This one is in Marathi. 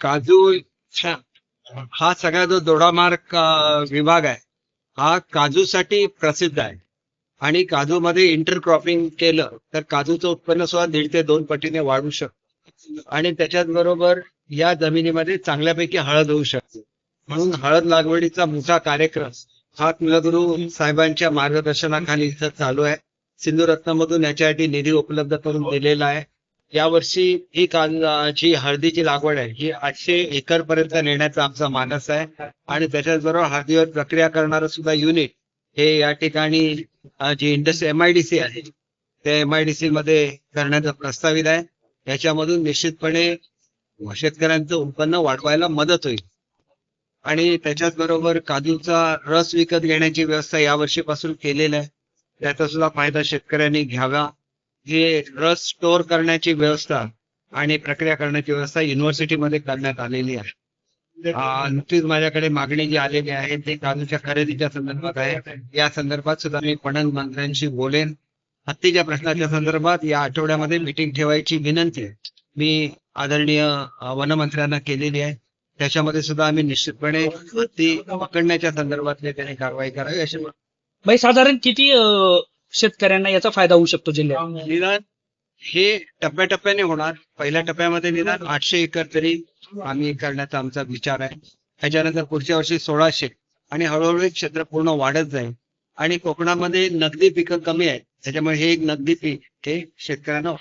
काजू हा सगळा जो दोडामार्ग विभाग आहे हा काजूसाठी प्रसिद्ध आहे. आणि काजूमध्ये इंटरक्रॉपिंग केलं तर काजूचं उत्पन्न सुद्धा दीड ते दोन पटीने वाढू शकतं. आणि त्याच्याच बरोबर या जमिनीमध्ये चांगल्यापैकी हळद होऊ शकते. म्हणून हळद लागवडीचा मोठा कार्यक्रम हा कुलगुरू साहेबांच्या मार्गदर्शनाखाली इथं चालू आहे. सिंधूरत्नमधून याच्यासाठी निधी उपलब्ध करून दिलेला आहे. यावर्षी ही जी हळदीची लागवड आहे. ही आठशे एकर पर्यंत नेण्याचा आमचा मानस आहे. आणि त्याच्याचबरोबर हळदीवर प्रक्रिया करणारं सुद्धा युनिट हे या ठिकाणी जी इंडस्ट्री एमआयडीसी आहे त्या एमआयडीसी मध्ये करण्याचा प्रस्तावित आहे. याच्यामधून निश्चितपणे शेतकऱ्यांचं उत्पन्न वाढवायला मदत होईल. आणि त्याच्याच बरोबर काजूचा रस विकत घेण्याची व्यवस्था यावर्षीपासून केलेली आहे. त्याचा सुद्धा फायदा शेतकऱ्यांनी घ्यावा. जे रस स्टोअर करण्याची व्यवस्था आणि प्रक्रिया करण्याची व्यवस्था युनिव्हर्सिटीमध्ये करण्यात आलेली आहे. नुकतीच माझ्याकडे मागणी जी आलेली आहे ती काजूच्या खरेदीच्या संदर्भात आहे. या संदर्भात सुद्धा मी पणन मंत्र्यांशी बोलेन. हत्तीच्या प्रश्नाच्या संदर्भात या आठवड्यामध्ये मिटिंग ठेवायची विनंती मी आदरणीय वनमंत्र्यांना केलेली आहे. त्याच्यामध्ये सुद्धा आम्ही निश्चितपणे हत्ती पकडण्याच्या संदर्भातले त्यांनी कारवाई करावी अशी बाई साधारण किती शेतकऱ्यांना याचा फायदा होऊ शकतो जिल्ह्यात. निदान हे टप्प्याटप्प्याने होणार. पहिल्या टप्प्यामध्ये निदान आठशे एकर तरी आम्ही करण्याचा आमचा विचार आहे. त्याच्यानंतर पुढच्या वर्षी सोळाशे आणि हळूहळू क्षेत्र पूर्ण वाढत जाईल. आणि कोकणामध्ये नगदी पिकं कमी आहेत. त्याच्यामुळे हे एक नगदी पीक हे शेतकऱ्यांना